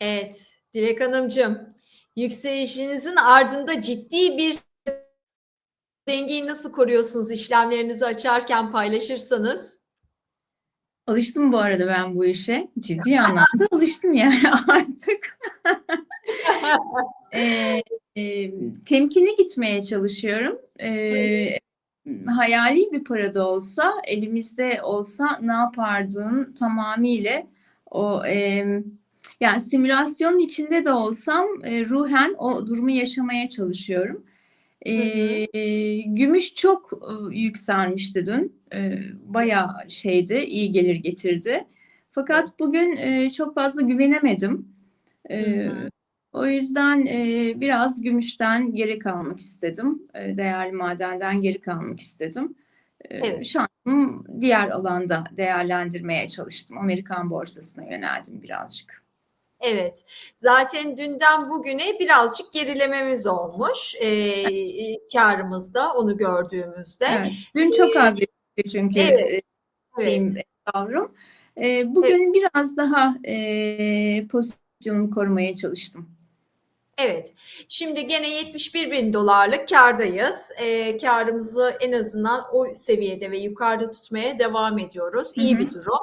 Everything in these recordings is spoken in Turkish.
Evet, Dilek Hanımcığım, yükselişinizin ardında ciddi bir dengeyi nasıl koruyorsunuz işlemlerinizi açarken paylaşırsanız? Alıştım bu arada ben bu işe. Ciddi anlamda alıştım yani artık. Eee, eee, temkinli gitmeye çalışıyorum. Eee, hayali bir para da olsa, elimizde olsa ne yapardığın tamamıyla o em, yani simülasyonun içinde de olsam e, ruhen o durumu yaşamaya çalışıyorum. Eee, gümüş çok e, yükselmişti dün. Eee, bayağı şeydi, iyi gelir getirdi. Fakat bugün e, çok fazla güvenemedim. Hı hı. o yüzden e, biraz gümüşten geri kalmak istedim. E, değerli madenden geri kalmak istedim. E, Evet. şansımı diğer alanda değerlendirmeye çalıştım. Amerikan borsasına yöneldim birazcık. Evet, zaten dünden bugüne birazcık gerilememiz olmuş eee kârımızda onu gördüğümüzde. Evet, dün çok Eee, agresifti çünkü evet, e, evet. tavrım. E, bugün biraz daha e, pozisyonumu korumaya çalıştım. Evet, şimdi gene 71 bin dolarlık kârdayız. Eee kârımızı en azından o seviyede ve yukarıda tutmaya devam ediyoruz. İyi hı. bir durum.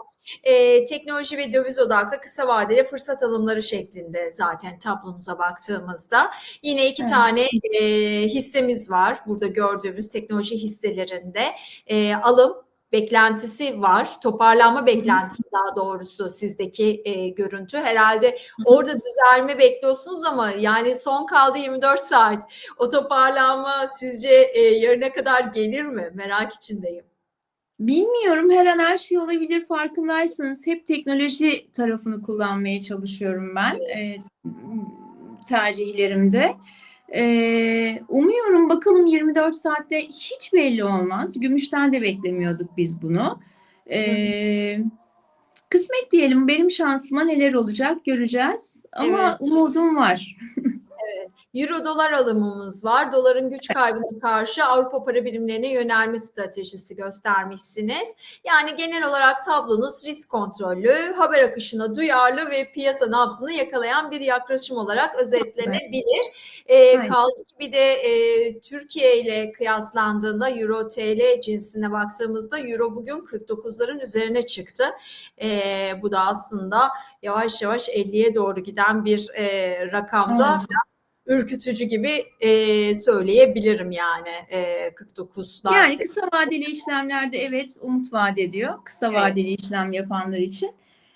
Eee, teknoloji ve döviz odaklı kısa vadeli fırsat alımları şeklinde zaten tablomuza baktığımızda yine iki Evet. tane eee, hissemiz var. Burada gördüğümüz teknoloji hisselerinde eee, alım beklentisi var. Toparlanma beklentisi daha doğrusu sizdeki eee, görüntü. Herhalde orada düzelme bekliyorsunuz ama yani son kaldı 24 saat. O toparlanma sizce eee, yarına kadar gelir mi? Merak içindeyim. Bilmiyorum her an her şey olabilir farkındaysanız hep teknoloji tarafını kullanmaya çalışıyorum ben e, tercihlerimde. E, umuyorum bakalım 24 saatte hiç belli olmaz. Gümüşten de beklemiyorduk biz bunu. E, kısmet diyelim benim şansıma neler olacak göreceğiz. Ama Evet. umudum var. Euro dolar alımımız var. Doların güç kaybına karşı Avrupa para birimlerine yönelme stratejisi göstermişsiniz. Yani genel olarak tablonuz risk kontrollü, haber akışına duyarlı ve piyasa nabzını yakalayan bir yaklaşım olarak özetlenebilir. Ee, Aynen. kaldı ki bir de e, Türkiye ile kıyaslandığında Euro TL cinsine baktığımızda Euro bugün 49'ların üzerine çıktı. Ee, bu da aslında yavaş yavaş 50'ye doğru giden bir e, rakamda Evet. ürkütücü gibi e, söyleyebilirim yani e, 49'lar. Yani kısa vadeli işlemlerde evet umut vaat ediyor. Kısa Evet. vadeli işlem yapanlar için.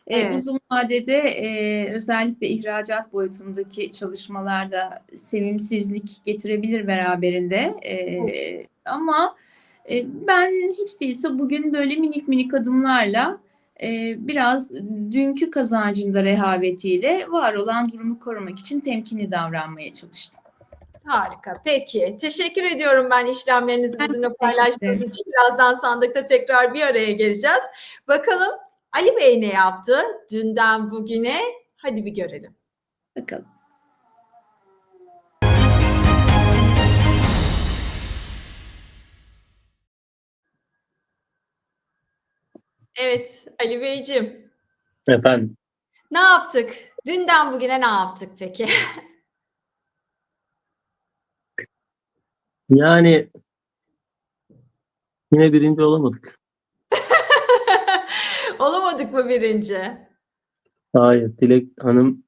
Ee, Evet. uzun vadede e, özellikle ihracat boyutundaki çalışmalarda sevimsizlik getirebilir beraberinde. Ee, ama e, ben hiç değilse bugün böyle minik minik adımlarla e, biraz dünkü kazancında rehavetiyle var olan durumu korumak için temkinli davranmaya çalıştım. Harika. Peki. Teşekkür ediyorum ben işlemlerinizi bizimle paylaştığınız için. Birazdan sandıkta tekrar bir araya geleceğiz. Bakalım Ali Bey ne yaptı dünden bugüne? Hadi bir görelim. Bakalım. Evet Ali Beyciğim. Efendim, Ne yaptık? Dünden bugüne ne yaptık peki? yani yine birinci olamadık. Olamadık mı birinci? Hayır, Dilek Hanım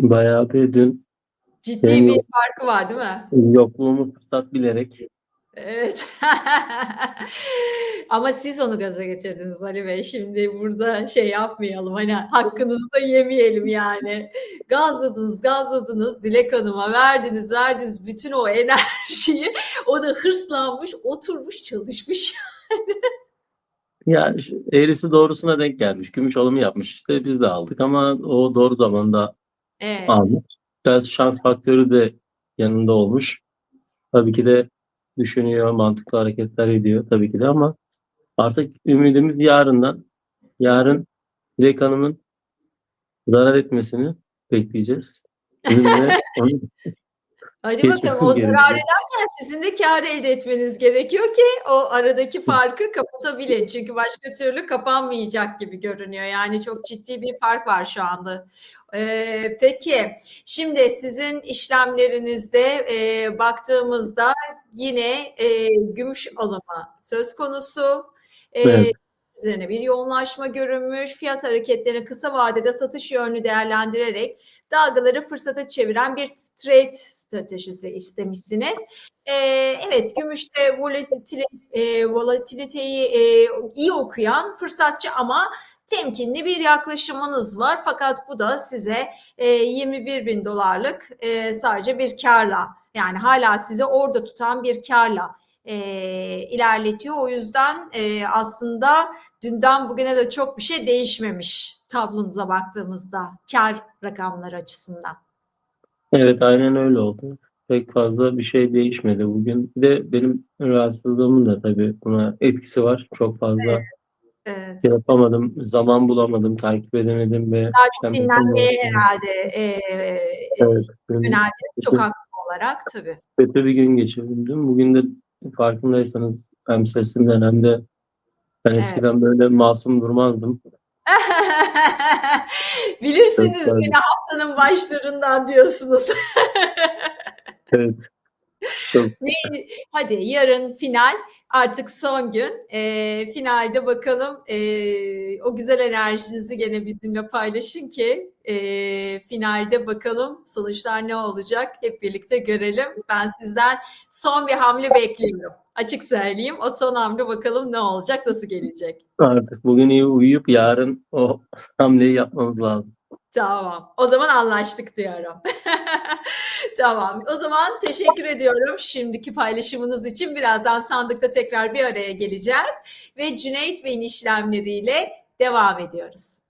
bayağı bir dün Ciddi Benim bir farkı var değil mi? yokluğumu fırsat bilerek Evet. Ama siz onu gaza getirdiniz Ali Bey. Şimdi burada şey yapmayalım. Hani hakkınızı da yemeyelim yani. Gazladınız, gazladınız. Dilek Hanım'a verdiniz, verdiniz bütün o enerjiyi. O da hırslanmış, oturmuş, çalışmış. ya şu eğrisi doğrusuna denk gelmiş. Gümüş alımı yapmış işte biz de aldık ama o doğru zamanda Evet. aldık. Biraz şans faktörü de yanında olmuş. Tabii ki de düşünüyor, mantıklı hareketler ediyor tabii ki de ama artık ümidimiz yarından. Yarın Dilek Hanım'ın zarar etmesini bekleyeceğiz. Onu Hadi Kesinlikle bakalım o zarar ederken sizin de kar elde etmeniz gerekiyor ki o aradaki farkı kapatabilin. Çünkü başka türlü kapanmayacak gibi görünüyor. Yani çok ciddi bir fark var şu anda. Ee, peki şimdi sizin işlemlerinizde e, baktığımızda yine e, gümüş alımı söz konusu. E, Evet. Üzerine bir yoğunlaşma görünmüş. Fiyat hareketlerini kısa vadede satış yönlü değerlendirerek dalgaları fırsata çeviren bir trade stratejisi istemişsiniz. Ee, evet, gümüşte volatil, e, e, iyi okuyan fırsatçı ama temkinli bir yaklaşımınız var. Fakat bu da size e, 21 bin dolarlık e, sadece bir karla yani hala sizi orada tutan bir karla e, ilerletiyor. O yüzden e, aslında dünden bugüne de çok bir şey değişmemiş tablonuza baktığımızda kar rakamları açısından. Evet aynen öyle oldu. Pek fazla bir şey değişmedi bugün. Bir de benim rahatsızlığımın da tabii buna etkisi var. Çok fazla Evet. şey yapamadım, zaman bulamadım, takip edemedim ve Daha çok dinlenmeye mesela- herhalde e, Evet, dün yöneldiniz. Çok haklı olarak tabii. kötü bir gün geçirdim. Bugün de farkındaysanız hem sesimden hem de ben Evet. eskiden böyle masum durmazdım. Bilirsiniz Çok beni haftanın başlarından diyorsunuz. Evet. Çok Ne- Hadi yarın final artık son gün. Ee, finalde bakalım ee, o güzel enerjinizi gene bizimle paylaşın ki ee, finalde bakalım sonuçlar ne olacak hep birlikte görelim. Ben sizden son bir hamle bekliyorum. Açık söyleyeyim o son hamle bakalım ne olacak nasıl gelecek. artık bugün iyi uyuyup yarın o hamleyi yapmamız lazım. Tamam. O zaman anlaştık diyorum. tamam. O zaman teşekkür ediyorum şimdiki paylaşımınız için. Birazdan sandıkta tekrar bir araya geleceğiz ve Cüneyt Bey'in işlemleriyle devam ediyoruz.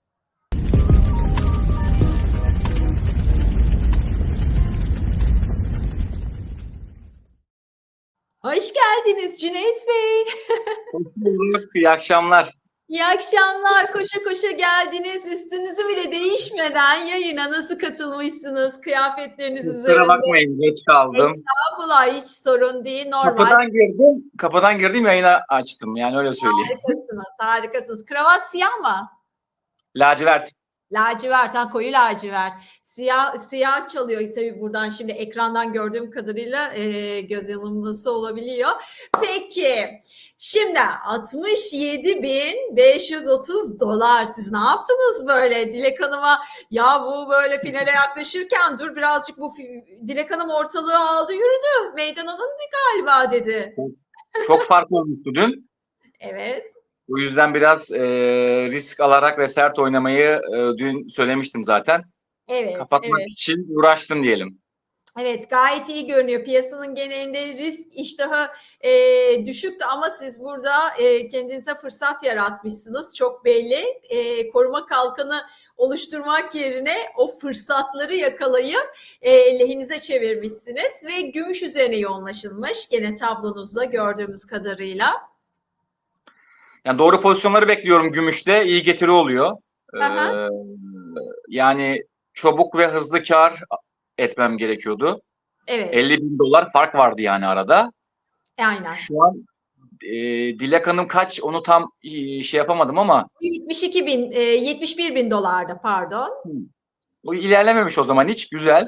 Hoş geldiniz Cüneyt Bey. Hoş bulduk. İyi akşamlar. İyi akşamlar. Koşa koşa geldiniz. Üstünüzü bile değişmeden yayına nasıl katılmışsınız? Kıyafetleriniz Kusura üzerinde. bakmayın geç kaldım. Estağfurullah hiç sorun değil. Normal. Kapıdan girdim. Kapıdan girdim yayına açtım. Yani öyle söyleyeyim. Harikasınız, harikasınız. Kravat siyah mı? Lacivert. Lacivert, ha koyu lacivert. Siyah, siyah çalıyor tabii buradan şimdi ekrandan gördüğüm kadarıyla e, göz yanılması olabiliyor. Peki, şimdi 67.530 dolar. Siz ne yaptınız böyle Dilek Hanım'a? Ya bu böyle finale yaklaşırken dur birazcık bu Dilek Hanım ortalığı aldı yürüdü. Meydan alındı galiba dedi. Çok fark olmuştu dün. Evet. O yüzden biraz e, risk alarak ve sert oynamayı e, dün söylemiştim zaten. Evet, Kapatmak evet. için uğraştım diyelim. Evet gayet iyi görünüyor. Piyasanın genelinde risk iştahı e, düşüktü ama siz burada e, kendinize fırsat yaratmışsınız. Çok belli. E, koruma kalkanı oluşturmak yerine o fırsatları yakalayıp e, lehinize çevirmişsiniz ve gümüş üzerine yoğunlaşılmış. Gene tablonuzda gördüğümüz kadarıyla. Yani doğru pozisyonları bekliyorum gümüşte. İyi getiri oluyor. Ee, yani çabuk ve hızlı kar etmem gerekiyordu. Evet. 50 bin dolar fark vardı yani arada. Aynen. Şu an e, Dilek Hanım kaç onu tam e, şey yapamadım ama 72 bin, e, 71 bin dolarda pardon. bu ilerlememiş o zaman hiç güzel.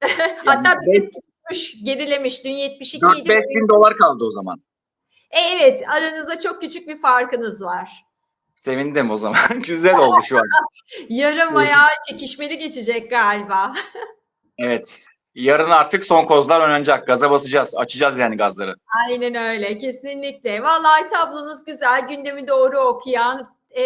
Hatta Yani bir düşmüş, gerilemiş. Dün 72 idi. 4-5 bin dolar kaldı o zaman. E, evet aranızda çok küçük bir farkınız var. Sevindim o zaman. güzel oldu şu an. Yarın bayağı çekişmeli geçecek galiba. Evet. Yarın artık son kozlar oynanacak. Gaza basacağız. Açacağız yani gazları. Aynen öyle kesinlikle. Vallahi tablonuz güzel. Gündemi doğru okuyan, e,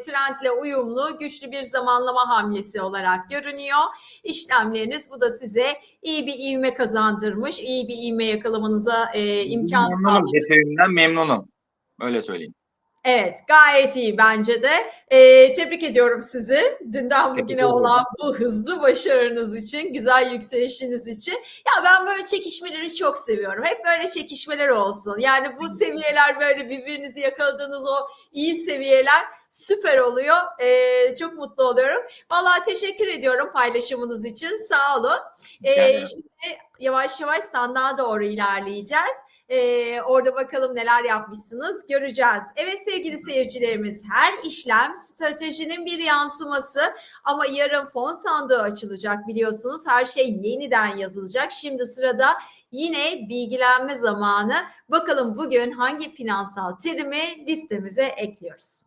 trendle uyumlu, güçlü bir zamanlama hamlesi olarak görünüyor. İşlemleriniz bu da size iyi bir ivme kazandırmış, iyi bir ivme yakalamanıza e, imkan memnunum. sağlamış. Getirimden memnunum. Öyle söyleyeyim. Evet, gayet iyi bence de. Ee, tebrik ediyorum sizi. Dünden bugüne olan bu hızlı başarınız için, güzel yükselişiniz için. Ya ben böyle çekişmeleri çok seviyorum. Hep böyle çekişmeler olsun. Yani bu seviyeler böyle birbirinizi yakaladığınız o iyi seviyeler Süper oluyor. Ee, çok mutlu oluyorum. Vallahi teşekkür ediyorum paylaşımınız için. Sağ olun. Ederim. şimdi yavaş yavaş sandığa doğru ilerleyeceğiz. Ee, orada bakalım neler yapmışsınız göreceğiz. Evet sevgili seyircilerimiz her işlem stratejinin bir yansıması ama yarın fon sandığı açılacak biliyorsunuz. Her şey yeniden yazılacak. Şimdi sırada yine bilgilenme zamanı. Bakalım bugün hangi finansal terimi listemize ekliyoruz.